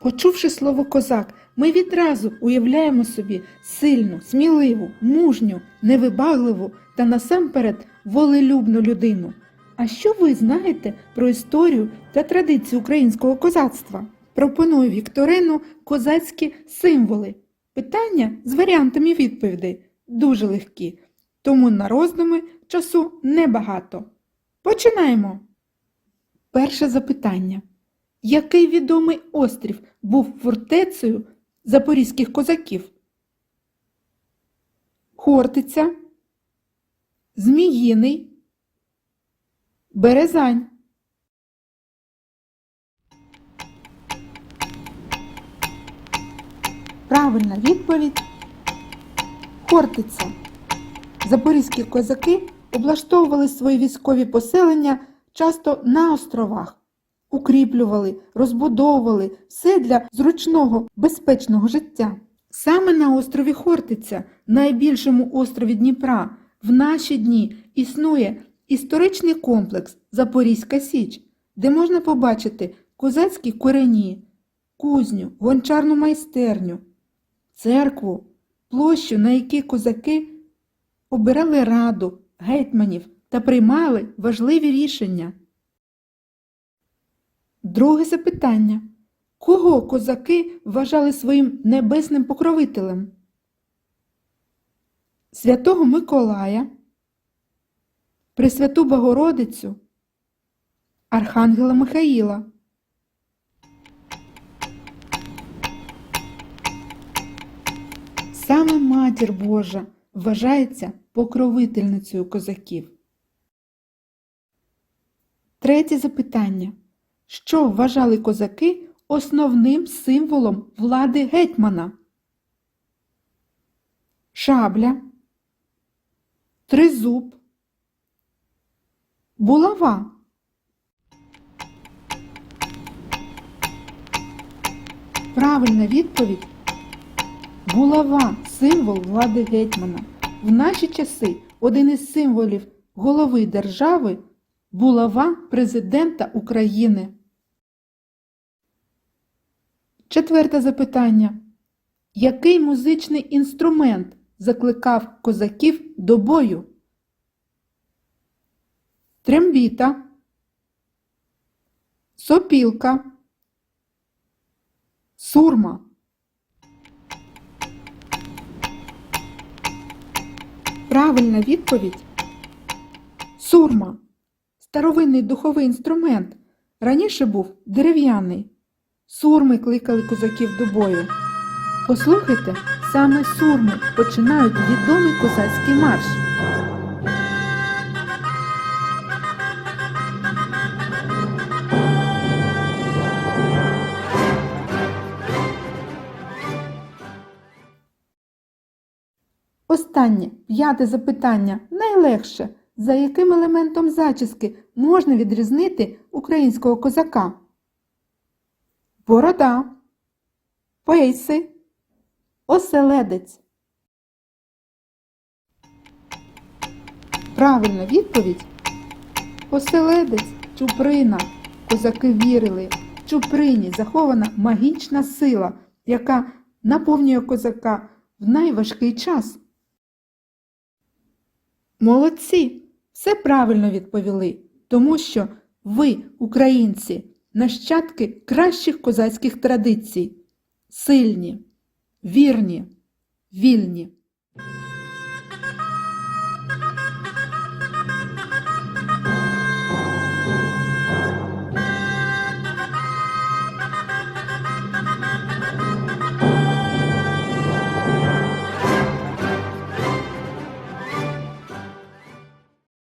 Почувши слово козак, ми відразу уявляємо собі сильну, сміливу, мужню, невибагливу та насамперед волелюбну людину. А що ви знаєте про історію та традицію українського козацтва? Пропоную Вікторину козацькі символи. Питання з варіантами відповідей дуже легкі, тому на роздуми часу небагато. Починаємо. Перше запитання. Який відомий острів був фортецею запорізьких козаків? Хортиця, Зміїний, Березань. Правильна відповідь Хортиця. Запорізькі козаки облаштовували свої військові поселення часто на островах, укріплювали, розбудовували все для зручного, безпечного життя. Саме на острові Хортиця, найбільшому острові Дніпра, в наші дні існує історичний комплекс Запорізька Січ, де можна побачити козацькі корені, кузню, гончарну майстерню, церкву, площу, на якій козаки обирали раду, гетьманів та приймали важливі рішення. Друге запитання. Кого козаки вважали своїм небесним покровителем? Святого Миколая, Пресвяту Богородицю, Архангела Михаїла. Саме Матір Божа вважається покровительницею козаків. Третє запитання. Що вважали козаки основним символом влади гетьмана? Шабля, тризуб, булава. Правильна відповідь Булава символ влади гетьмана. В наші часи один із символів голови держави булава президента України. Четверте запитання. Який музичний інструмент закликав козаків до бою? Трембіта, сопілка, сурма. Правильна відповідь сурма. Старовинний духовий інструмент. Раніше був дерев'яний. Сурми кликали козаків до бою. Послухайте, саме сурми починають відомий козацький марш. Останнє, п'яте запитання, найлегше. За яким елементом зачіски можна відрізнити українського козака? Борода, пейси, оселедець. Правильна відповідь оселедець, чуприна. Козаки вірили. В чуприні захована магічна сила, яка наповнює козака в найважкий час. Молодці! Все правильно відповіли, тому що ви, українці, нащадки кращих козацьких традицій, сильні, вірні, вільні.